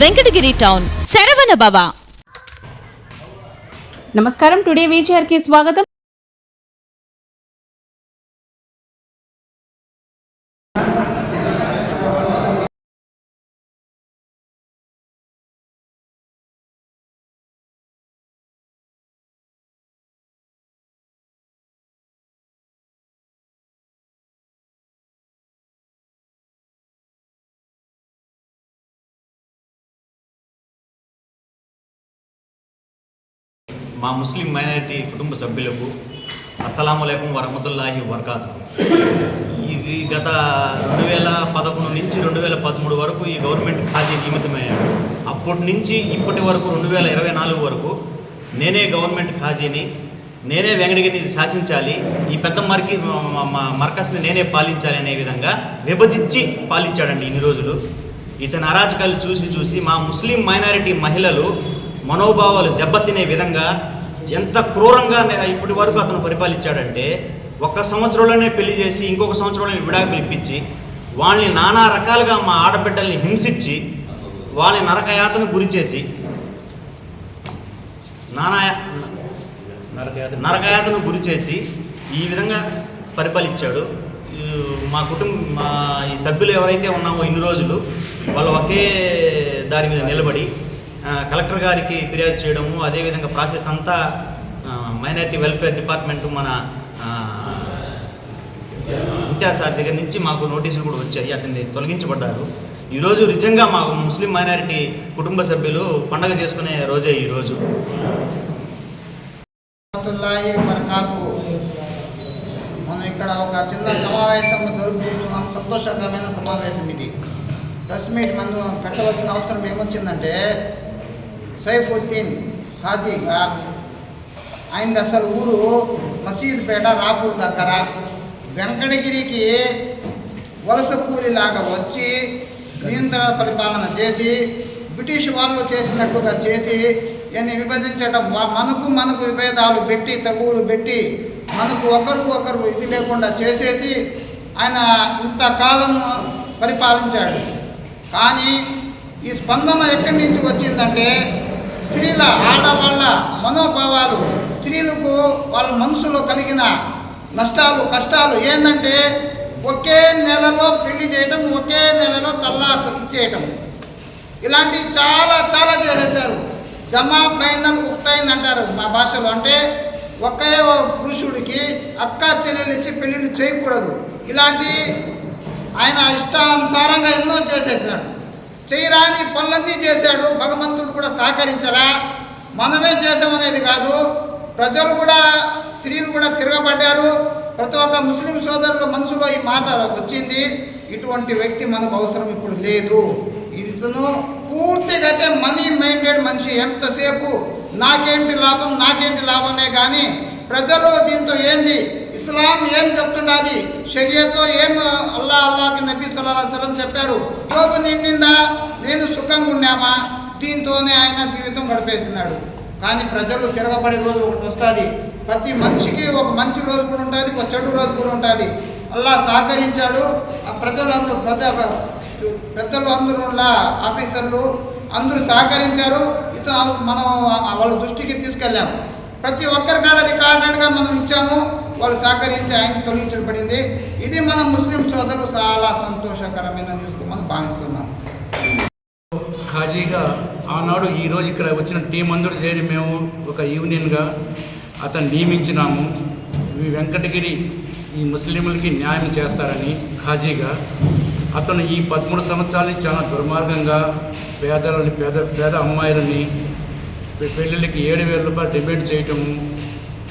Venkatagiri town Saravana భవ నమస్కారం today వీచర్కి స్వాగతం మా ముస్లిం మైనారిటీ కుటుంబ సభ్యులకు అస్సలం అయికం వరహమతుల్లాహి వర్కాతు ఇది గత రెండు వేల పదకొండు నుంచి రెండు వేల పదమూడు వరకు ఈ గవర్నమెంట్ ఖాళీ నియమితమయ్యాడు అప్పటి నుంచి ఇప్పటి వరకు రెండు వేల ఇరవై నాలుగు వరకు నేనే గవర్నమెంట్ ఖాజీని నేనే వెంకటగిరిని శాసించాలి ఈ పెద్ద మర్కి మర్కస్ని నేనే పాలించాలి అనే విధంగా విభజించి పాలించాడండి ఇన్ని రోజులు. ఇతని అరాచకాలు చూసి చూసి మా ముస్లిం మైనారిటీ మహిళలు మనోభావాలు దెబ్బతినే విధంగా ఎంత క్రూరంగా ఇప్పటి వరకు అతను పరిపాలించాడంటే ఒక్క సంవత్సరంలోనే పెళ్ళి చేసి ఇంకొక సంవత్సరంలోనే విడాకులు ఇప్పించి వాళ్ళని నానా రకాలుగా మా ఆడబిడ్డల్ని హింసించి వాళ్ళని నరకయాతను గురి చేసి నానా నరకయాతను గురి చేసి ఈ విధంగా పరిపాలించాడు. మా కుటుంబ మా ఈ సభ్యులు ఎవరైతే ఉన్నామో ఇన్ని రోజులు వాళ్ళు ఒకే దారి మీద నిలబడి కలెక్టర్ గారికి ఫిర్యాదు చేయడము అదేవిధంగా ప్రాసెస్ అంతా మైనారిటీ వెల్ఫేర్ డిపార్ట్మెంట్ మన ఆ, సార్ దగ్గర నుంచి మాకు నోటీసులు కూడా వచ్చాయి అతన్ని తొలగించబడ్డారు. ఈరోజు నిజంగా మాకు ముస్లిం మైనారిటీ కుటుంబ సభ్యులు పండగ చేసుకునే రోజే ఈరోజు. మనం ఇక్కడ ఒక చిన్న సమావేశం జరుపుకుంటున్నాం. సంతోషకరమైన సమావేశం ఇది. ప్రెస్ మీట్ మనం పెట్టవలసిన అవసరం ఏమొచ్చిందంటే సైఫుద్దీన్ ఖాజీగా ఆయన అసలు ఊరు మసీద్పేట రాపూర్ దగ్గర వెంకటగిరికి వలస కూలిలాగా వచ్చి నియంత్రణ పరిపాలన చేసి బ్రిటిష్ వాళ్ళు చేసినట్టుగా చేసి ఈయన్ని విభజించడం మనకు మనకు విభేదాలు పెట్టి తగువులు పెట్టి మనకు ఒకరికి ఒకరు ఇది లేకుండా చేసేసి ఆయన ఇంతకాలం పరిపాలించాడు. కానీ ఈ స్పందన ఎక్కడి నుంచి వచ్చిందంటే స్త్రీల ఆడవాళ్ళ మనోభావాలు స్త్రీలకు వాళ్ళ మనసులో కలిగిన నష్టాలు కష్టాలు ఏంటంటే ఒకే నెలలో పెళ్ళి చేయటం ఒకే నెలలో తల్లాక్ ఇచ్చేయటం. ఇలాంటివి చాలా చాలా చేసేసారు జమా బైనల్ ఉక్తైన్ అంటారు మా భాషలో. అంటే ఒకే పురుషుడికి అక్క చెల్లెలు ఇచ్చి పెళ్ళిళ్ళు చేయకూడదు. ఇలాంటి ఆయన ఇష్టానుసారంగా ఎన్నో చేసేసాడు చేయరాని పనులన్నీ చేశాడు. భగవంతుడు కూడా సహకరించలా. మనమే చేసామనేది కాదు. ప్రజలు కూడా స్త్రీలు కూడా తిరగబడ్డారు. ప్రతి ఒక్క ముస్లిం సోదరుల మనసులో ఈ మాట వచ్చింది. ఇటువంటి వ్యక్తి మనకు అవసరం ఇప్పుడు లేదు. ఇతను పూర్తిగా అయితే మనీ మైండెడ్ మనిషి ఎంతసేపు నాకేంటి లాభం నాకేంటి లాభమే కానీ ప్రజలు దీంతో ఏంది? ఇస్లాం ఏం చెప్తున్నది షరియతో ఏం అల్లా అల్లాకి నబీ సల్లాహు సలం చెప్పారు? యోగు నిండిందా? నేను సుఖంగా ఉన్నామా? దీంతోనే ఆయన జీవితం గడిపేసినాడు. కానీ ప్రజలు తిరగబడే రోజు ఒకటి వస్తుంది. ప్రతి మనిషికి ఒక మంచి రోజు కూడా ఉంటుంది ఒక చెడు రోజు కూడా ఉంటుంది. అల్లా సహకరించాడు. ఆ ప్రజలందరూ ప్రజ పెద్దలు అందరూ ఉన్న ఆఫీసర్లు అందరూ సహకరించారు. ఇతను మనం వాళ్ళ దృష్టికి తీసుకెళ్ళాము ప్రతి ఒక్కరి కాడ రికార్డెడ్గా మనం ఇచ్చాము. వాళ్ళు సహకరించి ఆయన తొలగించబడింది. ఇది మన ముస్లిం సోదరులు చాలా సంతోషకరమైన న్యూస్గా మనం భావిస్తున్నాం. ఖాజీగా ఆనాడు ఈరోజు ఇక్కడ వచ్చిన టీం అందరూ చేరి మేము ఒక యూనియన్గా అతను నియమించినాము. ఈ వెంకటగిరి ఈ ముస్లింలకి న్యాయం చేస్తారని ఖాజీగా అతను ఈ పదమూడు సంవత్సరాలని చాలా దుర్మార్గంగా పేదలని పేద పేద అమ్మాయిలని పెళ్ళిళ్ళకి ఏడు వేల రూపాయలు డిబేట్ చేయటము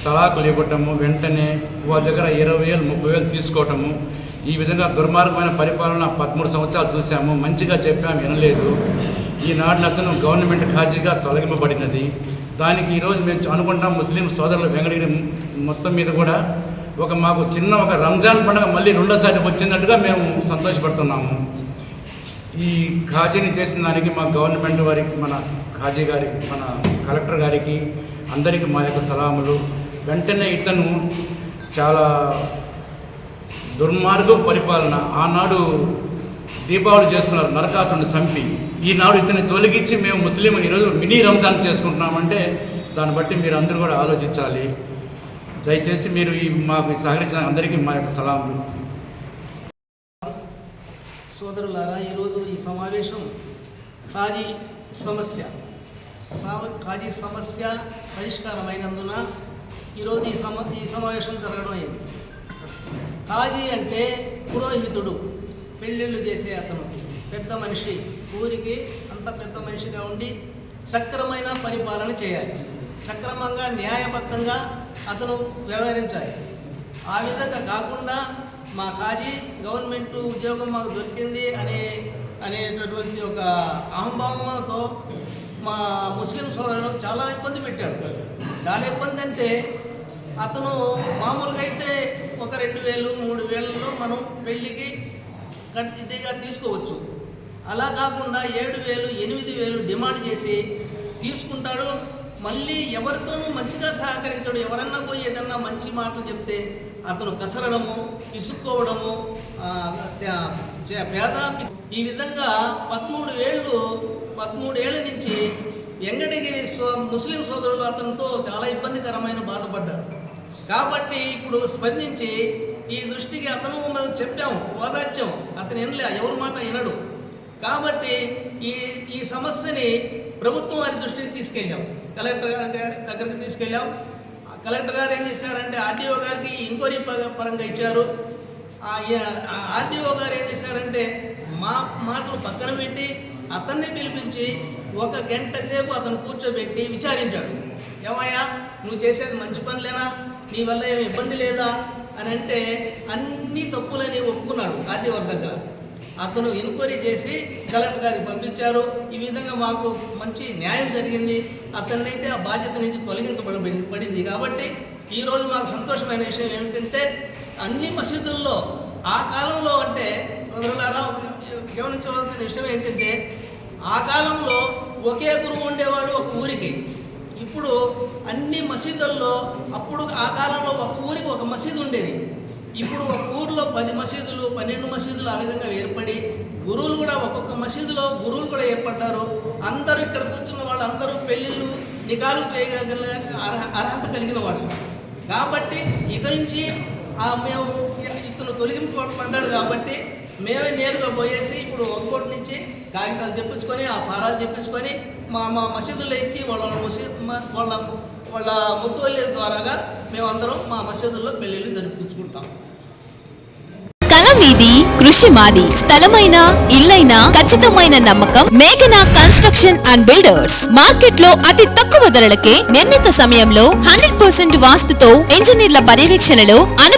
తలాకులు ఇవ్వటము వెంటనే వాళ్ళ దగ్గర ఇరవై వేలు ముప్పై వేలు తీసుకోవటము. ఈ విధంగా దుర్మార్గమైన పరిపాలన పదమూడు సంవత్సరాలు చూసాము మంచిగా చెప్పాము వినలేదు. ఈనాడు అతను గవర్నమెంట్ ఖాజీగా తొలగింపబడినది. దానికి ఈరోజు మేము అనుకుంటాం ముస్లిం సోదరులు వెంకటగిరి మొత్తం మీద కూడా ఒక మాకు చిన్న ఒక రంజాన్ పండుగ మళ్ళీ రెండోసారి వచ్చిందట్టుగా మేము సంతోషపడుతున్నాము. ఈ ఖాజీని చేసిన దానికి మా గవర్నమెంట్ వారికి మన ఖాజీ గారికి మన కలెక్టర్ గారికి అందరికీ మా యొక్క సలాములు. వెంటనే ఇతను చాలా దుర్మార్గం పరిపాలన ఆనాడు దీపావళి చేసుకున్నారు నరకాసుని చంపి. ఈనాడు ఇతన్ని తొలగించి మేము ముస్లిం ఈరోజు మినీ రంజాన్ చేసుకుంటున్నామంటే దాన్ని బట్టి మీరు అందరూ కూడా ఆలోచించాలి. దయచేసి మీరు ఈ మాకు సహకరించిన అందరికీ మా యొక్క సలాములు సోదరులారా ఈరోజు ఈ సమావేశం ఖాజీ సమస్య. సా- ఖాజీ సమస్య పరిష్కారమైనందున ఈరోజు ఈ సమ ఈ సమావేశం జరగడం అయింది ఖాజీ అంటే పురోహితుడు. పెళ్ళిళ్ళు చేసే అతను. పెద్ద మనిషి. ఊరికి అంత పెద్ద మనిషిగా ఉండి సక్రమైన పరిపాలన చేయాలి. సక్రమంగా న్యాయబద్ధంగా అతను వ్యవహరించాలి. ఆ విధంగా కాకుండా మా ఖాజీ గవర్నమెంట్ ఉద్యోగం మాకు దొరికింది అనే అనేటటువంటి ఒక అహంభావంతో మా ముస్లిం సోదరులు చాలా ఇబ్బంది పెట్టాడు. చాలా ఇబ్బంది అంటే అతను మామూలుగా అయితే ఒక రెండు వేలు మూడు వేలలో మనం పెళ్ళికి ఇదిగా తీసుకోవచ్చు. అలా కాకుండా ఏడు వేలు ఎనిమిది వేలు డిమాండ్ చేసి తీసుకుంటాడు. మళ్ళీ ఎవరితోనూ మంచిగా సహకరించడు. ఎవరన్నా పోయి ఏదన్నా మంచి మాటలు చెప్తే అతను కసరడము ఇసుక్కోవడము పేద ఈ విధంగా పదమూడు ఏళ్ళు పదమూడు ఏళ్ళ నుంచి వెంకటగిరి ముస్లిం సోదరులు అతనితో చాలా ఇబ్బందికరమైన బాధపడ్డారు. కాబట్టి ఇప్పుడు స్పందించి ఈ దృష్టికి అతను మనం చెప్పాము ఓదార్చాం. అతను వినలే ఎవరి మాట వినడు. కాబట్టి ఈ ఈ సమస్యని ప్రభుత్వం వారి దృష్టికి తీసుకెళ్ళాం. కలెక్టర్ గారి దగ్గరికి తీసుకెళ్ళాం. ఆ కలెక్టర్ గారు ఏం చేశారంటే ఆర్డీఓ గారికి ఇంక్వైరీ ప- పరంగా ఇచ్చారు. ఆర్డీఓ గారు ఏం చేశారంటే మా మాటలు పక్కన పెట్టి అతన్ని పిలిపించి ఒక గంట సేపు అతను కూర్చోబెట్టి విచారించాడు. ఏమయ్యా నువ్వు చేసేది మంచి పనులేనా? నీ వల్ల ఏమి ఇబ్బంది లేదా? అని అంటే అన్ని తప్పులని ఒప్పుకున్నాడు ఆర్డీఓ దగ్గర అతను ఎంక్వైరీ చేసి కలెక్టర్ గారికి పంపించారు. ఈ విధంగా మాకు మంచి న్యాయం జరిగింది. అతన్నైతే ఆ బాధ్యత నుంచి తొలగించబడి పడింది కాబట్టి ఈరోజు మాకు సంతోషమైన విషయం ఏమిటంటే అన్ని మసీదుల్లో ఆ కాలంలో అంటే సోదరులారా గమనించవలసిన విషయం ఏంటంటే ఆ కాలంలో ఒకే గురువు ఉండేవాడు ఒక ఊరికి. ఇప్పుడు అన్ని మసీదుల్లో అప్పుడు ఆ కాలంలో ఒక ఊరికి ఒక మసీదు ఉండేది. ఇప్పుడు ఒక ఊర్లో పది మసీదులు పన్నెండు మసీదులు ఆ విధంగా ఏర్పడి గురువులు కూడా ఒక్కొక్క మసీదులో గురువులు కూడా ఏర్పడ్డారు. అందరూ ఇక్కడ కూర్చున్న వాళ్ళు అందరూ పెళ్ళిళ్ళు నికాలు చేయగల అర్హ- అర్హత కలిగిన వాళ్ళు. కాబట్టి ఇక నుంచి మేము ఇతను తొలగింపబడ్డాడు కాబట్టి మేమే నేరుగా పోయేసి ఇప్పుడు ఒక్కోటి నుంచి కాగితాలు తెప్పించుకొని ఆ ఫారాలు తెప్పించుకొని మా మా మసీదుల్లో ఇచ్చి వాళ్ళ వాళ్ళ మసీద్ వాళ్ళ వాళ్ళ ముత్తువల్లి ద్వారాగా మేమందరం మా మసీదుల్లో పెళ్ళిళ్ళు జరిపించుకుంటాం. కల మీది కృషి మాది. స్థలమైన ఇల్లైన ఖచ్చితమైన నమ్మకం మేఘనా కన్స్ట్రక్షన్ అండ్ బిల్డర్స్. మార్కెట్లో అతి తక్కువ ధరలకే నిర్ణీత సమయంలో హండ్రెడ్ పర్సెంట్ వాస్తుతో ఇంజనీర్ల పర్యవేక్షణలో అను